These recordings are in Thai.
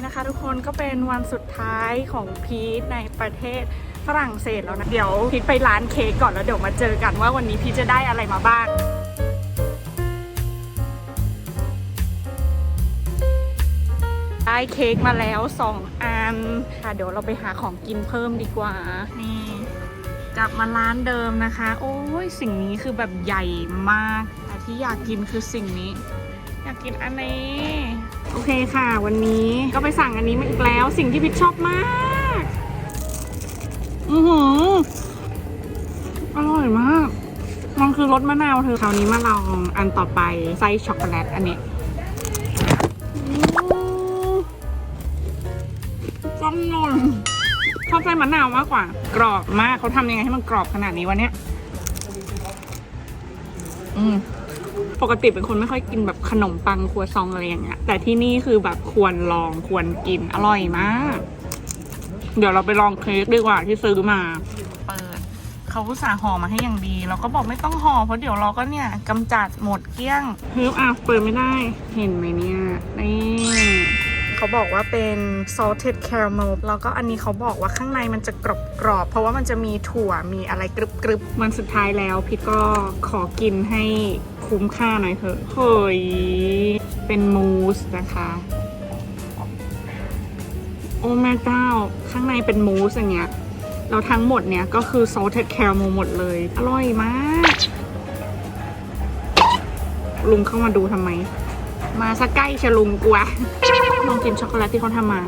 นี้นะคะทุกคนก็เป็นวันสุดท้ายของพีทในประเทศฝรั่งเศสแล้วนะ เดี๋ยวพีทไปร้านเค้กก่อนแล้วเดี๋ยวมาเจอกันว่าวันนี้พีทจะได้อะไรมาบ้างได้เค้กมาแล้วสองอันค่ะเดี๋ยวเราไปหาของกินเพิ่มดีกว่า นี่กลับมาร้านเดิมนะคะ โอ้ยสิ่งนี้คือแบบใหญ่มากแต่ที่อยากกินคือสิ่งนี้ อยากกินอันนี้ โอเคค่ะ วันนี้ก็ไปสั่งอันนี้มาอีกแล้ว สิ่งที่พิชชอบมาก อือหือ อร่อยมาก มันคือรสมะนาวเธอคราวนี้มาลองอันต่อไปไส้ช็อกโกแลตอันนี้อืมจ้องนนชอบไส้มะนาวมากกว่า กรอบมากเขาทำยังไงให้มันกรอบขนาดนี้วะเนี่ยอืม ปกติเป็นคนไม่ค่อยกินแบบขนมปังครัวซองอะไรอย่างเงี้ยแต่ที่นี่คือแบบควรลองควรกินอร่อยมาก เดี๋ยวเราไปลองเค้กดีกว่าที่ซื้อมา เปิดเขาอุตส่าห์ห่อมาให้อย่างดีเราก็บอกไม่ต้องห่อเพราะเดี๋ยวเราก็เนี่ยกำจัดหมดเกลี้ยงฮึบอะเปิดไม่ได้ เห็นไหมเนี่ยนี่เขาบอกว่าเป็น salted caramel แล้วก็อันนี้เขาบอกว่าข้างในมันจะกรอบกรอบๆเพราะว่ามันจะมีถั่วมีอะไรกรึบกรึบๆ มันสุดท้ายแล้วพี่ก็ขอกินให้ คุ้มค่าหน่อยเถอะเฮ้ยเป็นมูสนะคะ โอ้แม่เจ้า ข้างในเป็นมูสอย่างเงี้ยแล้วทั้งหมดเนี่ยก็คือ salted caramel หมดเลย อร่อยมาก ลุงเข้ามาดูทำไม มาสักใกล้ชะลุงกว่าลองกินช็อกโกแลตที่เขาทำมา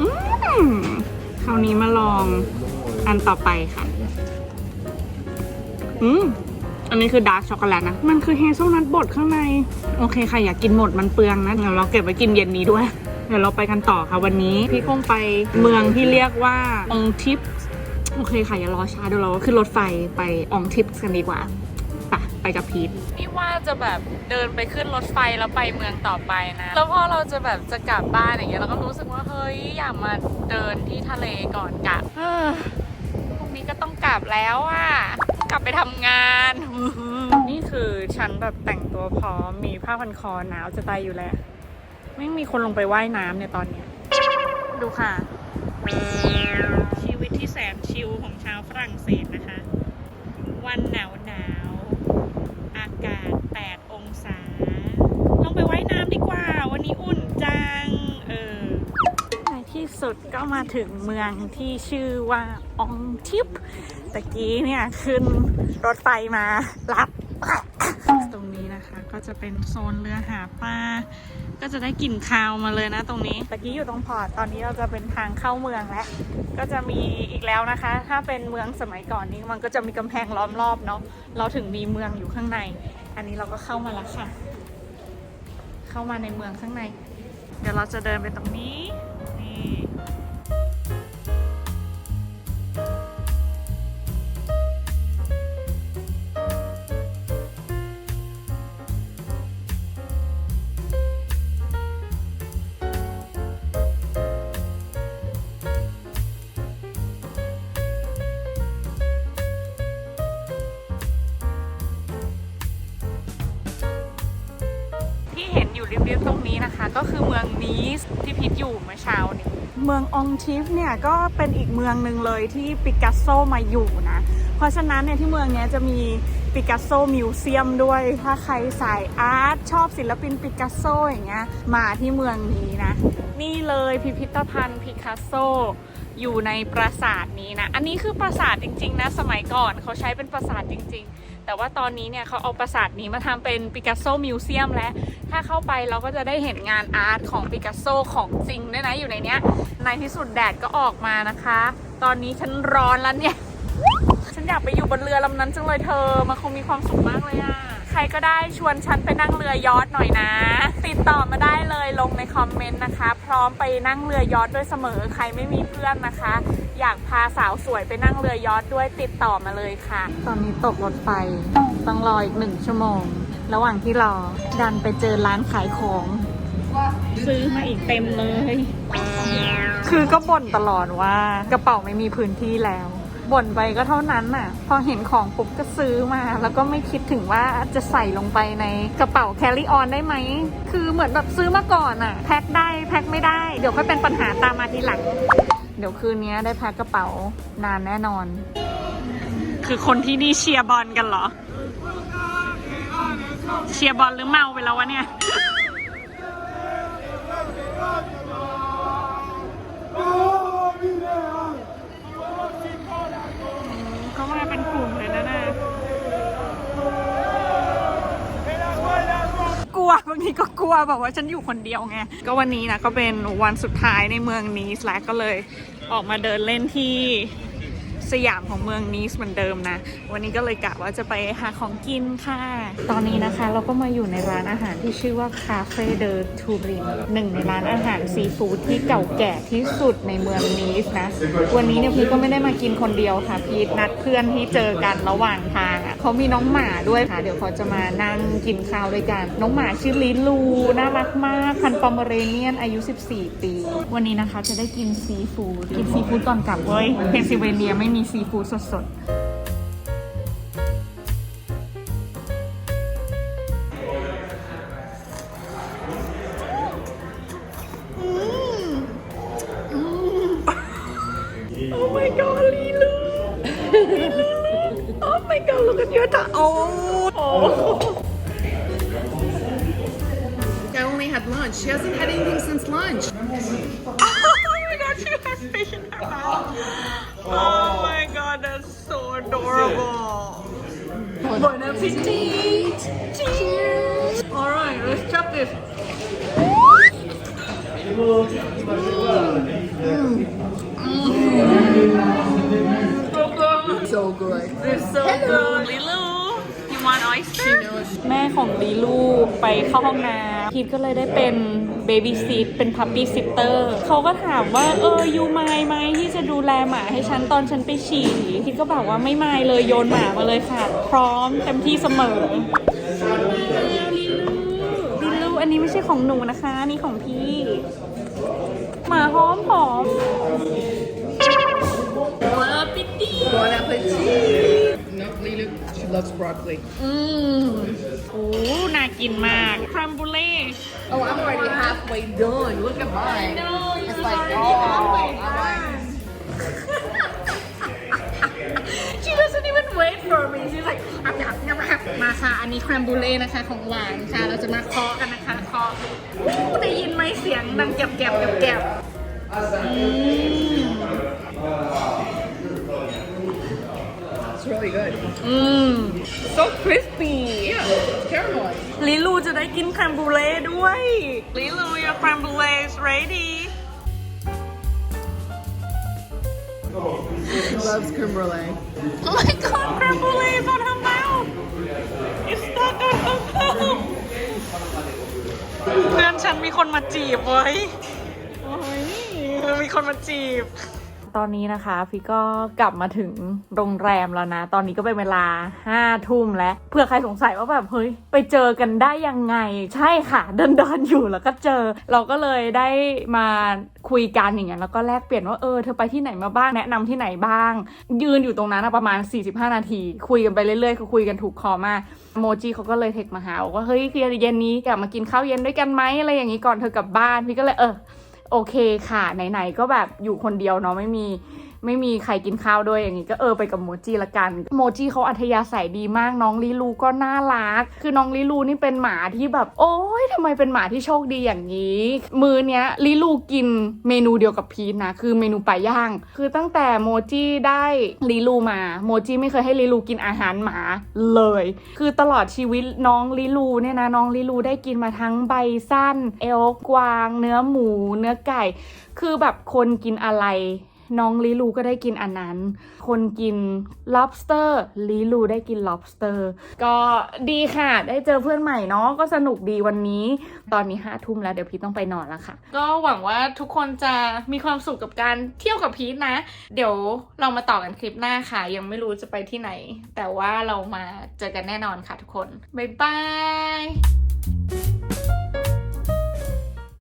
อืมคราวนี้มาลองอันต่อไปค่ะ อืม อันนี้คือดาร์กช็อกโกแลตนะ มันคือเฮเซลนัทบดข้างใน โอเคค่ะ อยากกินหมดมันเปลืองนะเดี๋ยวเราเก็บไว้กินเย็นนี้ด้วย เดี๋ยวเราไปกันต่อค่ะวันนี้ พี่คงไปเมืองที่เรียกว่าองทิปโอเคค่ะ อย่ารอช้าเดี๋ยวเราขึ้นรถไฟไปองทิปกันดีกว่าไปไปกับพีทนี่ว่าจะแบบเดินไปขึ้นรถไฟแล้วไปเมืองต่อไปนะ แล้วพอเราจะแบบจะกลับบ้านอย่างเงี้ยเราก็รู้สึกว่าเฮ้ยอยากมาเดินที่ทะเลก่อนกลับเฮ้อพรุ่งนี้ก็ต้องกลับแล้วอะ กลับไปทำงาน นี่คือฉันแบบแต่งตัวพร้อม มีผ้าพันคอหนาวจะตายอยู่แล้ว ไม่มีคนลงไปว่ายน้ำเนี่ยตอนเนี้ย ดูค่ะ ชีวิตที่แสนชิลของชาวฝรั่งเศสนะคะ วันหนาวหนาวๆอากาศ 8 องศา ลงไปว่ายน้ำดีกว่า วันนี้อุ่นจัง เออในที่สุดก็มาถึงเมืองที่ชื่อว่าองทิป ตะกี้เนี่ยขึ้นรถไฟมารับ ตรงนี้นะคะก็จะเป็นโซนเรือหาปลาก็จะได้กลิ่นคาวมาเลยนะ ตรงนี้ตะกี้อยู่ตรงพอร์ตตอนนี้เราจะเป็นทางเข้าเมืองแล้ว ก็จะมีอีกแล้วนะคะ ถ้าเป็นเมืองสมัยก่อนนี้ มันก็จะมีกำแพงล้อมรอบเนาะเราถึงมีเมืองอยู่ข้างใน อันนี้เราก็เข้ามาแล้วค่ะ เข้ามาในเมืองข้างใน เดี๋ยวเราจะเดินไปตรงนี้นี่ ที่เห็นอยู่ริบๆตรงนี้นะคะ ก็คือเมืองนีสที่พิทอยู่เมื่อเช้านี้เมืององทิฟเนี่ยก็เป็นอีกเมืองหนึ่งเลยที่ปิกัสโซมาอยู่นะ เพราะฉะนั้นเนี่ยที่เมืองเนี้ยจะมีปิกัสโซมิวเซียมด้วย ถ้าใครสายอาร์ตชอบศิลปินปิกัสโซอย่างเงี้ยมาที่เมืองนี้นะ นี่เลยพิพิธภัณฑ์ปิกัสโซอยู่ในปราสาทนี้นะ อันนี้คือปราสาทจริง ๆ นะ สมัยก่อนเขาใช้เป็นปราสาทจริง ๆ แต่ว่าตอนนี้เนี่ยเขาเอาปราสาทนี้มาทำเป็นปิกัสโซมิวเซียมแล้ว ถ้าเข้าไปเราก็จะได้เห็นงานอาร์ตของปิกัสโซของจริงด้วยนะอยู่ในเนี้ย ในที่สุดแดดก็ออกมานะคะ ตอนนี้ฉันร้อนแล้วเนี่ย ฉันอยากไปอยู่บนเรือลำนั้นจังเลยเธอ มันคงมีความสุขมากเลยอะใครก็ได้ชวนฉันไปนั่งเรือยอทหน่อยนะ ติดต่อมาได้เลยลงในคอมเมนต์นะคะ พร้อมไปนั่งเรือยอทด้วยเสมอใครไม่มีเพื่อนนะคะากพาสาวสวยไปนั่งเรือยอทด้วยติดต่อมาเลยค่ะ ตอนนี้ตกรถไฟต้องรออีกหนึ่งชั่วโมง ระหว่างที่รอ ดันไปเจอร้านขายของ ซื้อมาอีกเต็มเลย คือก็บ่นตลอดว่ากระเป๋าไม่มีพื้นที่แล้วบ่นไปก็เท่านั้นน่ะ พอเห็นของปุ๊บก็ซื้อมา แล้วก็ไม่คิดถึงว่าจะใส่ลงไปในกระเป๋า carry on ได้ไหม คือเหมือนแบบซื้อมาก่อนอะ แพ็คได้แพ็คไม่ได้ เดี๋ยวค่อยเป็นปัญหาตามมาทีหลัง เดี๋ยวคืนนี้ได้แพ็คกระเป๋านานแน่นอน คือคนที่นี่เชียร์บอลกันเหรอ เชียร์บอลหรือเมาไปแล้ววะเนี่ย วบางทีก็กลัวแบบว่าฉันอยู่คนเดียวไง ก็วันนี้นะก็เป็นวันสุดท้ายในเมืองนีสแล้วก็เลยออกมาเดินเล่นที่สยามของเมืองนีสเหมือนเดิมนะ วันนี้ก็เลยกะว่าจะไปหาของกินค่ะ ตอนนี้นะคะเราก็มาอยู่ในร้านอาหารที่ชื่อว่าคาเฟ่เดอทูรินหนึ่งในร้านอาหารซีฟู้ดที่เก่าแก่ที่สุดในเมืองนีสนะ วันนี้เนี่ยพีทก็ไม่ได้มากินคนเดียวค่ะ พีทนัดเพื่อนที่เจอกันระหว่างทางอะ เขามีน้องหมาด้วยค่ะ เดี๋ยวเขาจะมานั่งกินข้าวด้วยกัน น้องหมาชื่อลิลูน่ารักมากพันธุ์ปอมเมอเรเนียนอายุ 14 ปี วันนี้นะคะจะได้กินซีฟู้ดกินซีฟู้ดก่อนกลับเว้ยเพนซิลเวเนียไม่มีซีฟู้ดสดๆ at. Oh. oh. I only had lunch. She hasn't had anything since lunch. oh my god, she has fish in her mouth. Oh my god, that's so adorable. Bon appetit. Cheers. All right, let's chop this. Mm. Mm. So good. It's so good. Lilu, you want oyster? แม่ของลีลูไปเข้าห้องน้ำพีทก็เลยได้เป็นเบบี้ซิทเป็นพั p ปี้ซิตเตอร์เขาก็ถามว่าเออยูไมายไหมที่จะดูแลหมาให้ฉันตอนฉันไปฉี่พีทก็บอกว่าไม่ไมายเลยโยนหมามาเลยค่ะ พร้อมเต็มที่เสมอลีลูลีลูอันนี้ไม่ใช่ของหนูนะคะนี่ของพี่ หมาหอมหอม loves broccoli. อืมโอ้น่ากินมากครัมบูเล่ Oh, I'm already halfway done. Look at mine. No, It's you're like, already oh, halfway I'm like, She doesn't even wait for me she's like อับยับยับยับมาค่ะ อันนี้ครัมบูเล่นะคะของหวานค่ะ เราจะมาเคาะกันนะคะเคาะอู้ได้ยินไหมเสียงดังแกบแกบแกบแกบอืม it's really good. อืม so crispy Yeah, it's caramelized. ลิลูจะได้กินครัมบูเล่ด้วยลิลู your creme brulee is ready She loves creme brulee. Oh my god, creme brulee is on her mouth. It's stuck on her mouth. เพื่อนฉันมีคนมาจีบเว้ยโอ้ยมีคนมาจีบ ตอนนี้นะคะพี่ก็กลับมาถึงโรงแรมแล้วนะ ตอนนี้ก็เป็นเวลาห้าทุ่มแล้วเผื่อใครสงสัยว่าแบบเฮ้ยไปเจอกันได้ยังไง ใช่ค่ะเดินเดินอยู่แล้วก็เจอ เราก็เลยได้มาคุยกันอย่างเงี้ยแล้วก็แลกเปลี่ยนว่าเออเธอไปที่ไหนมาบ้างแนะนำที่ไหนบ้าง ยืนอยู่ตรงนั้นประมาณ 45 นาที คุยกันไปเรื่อยๆคือคุยกันถูกคอมากโมจิเขาก็เลยเทคมาหาบอกว่าเฮ้ยเย็นนี้กลับมากินข้าวเย็นด้วยกันไหมอะไรอย่างงี้ก่อนเธอกลับบ้านพี่ก็เลยเออ โอเคค่ะ ไหนๆก็แบบอยู่คนเดียวเนาะไม่มี ไม่มีใครกินข้าวด้วยอย่างงี้ก็เออไปกับโมจิละกัน โมจิเขาอัธยาศัยดีมากน้องลิลูก็น่ารัก คือน้องลิลูนี่เป็นหมาที่แบบ โอ้ยทำไมเป็นหมาที่โชคดีอย่างนี้ มือเนี้ยลิลูกินเมนูเดียวกับพีทนะ คือเมนูปลาย่าง คือตั้งแต่โมจิได้ลิลูมาโมจิไม่เคยให้ลิลูกินอาหารหมาเลย คือตลอดชีวิตน้องลิลูเนี่ยนะน้องลิลูได้กินมาทั้งใบสั้น เอลกวาง เนื้อหมู เนื้อไก่ คือแบบคนกินอะไร น้องลิลูก็ได้กินอันนั้น คนกิน lobster ลิลูได้กิน lobster ก็ดีค่ะ ได้เจอเพื่อนใหม่เนาะก็สนุกดีวันนี้ ตอนนี้ห้าทุ่มแล้วเดี๋ยวพีทต้องไปนอนแล้วค่ะ ก็หวังว่าทุกคนจะมีความสุขกับการเที่ยวกับพีทนะ เดี๋ยวเรามาต่อกันคลิปหน้าค่ะ ยังไม่รู้จะไปที่ไหน แต่ว่าเรามาเจอกันแน่นอนค่ะทุกคนบ๊ายบาย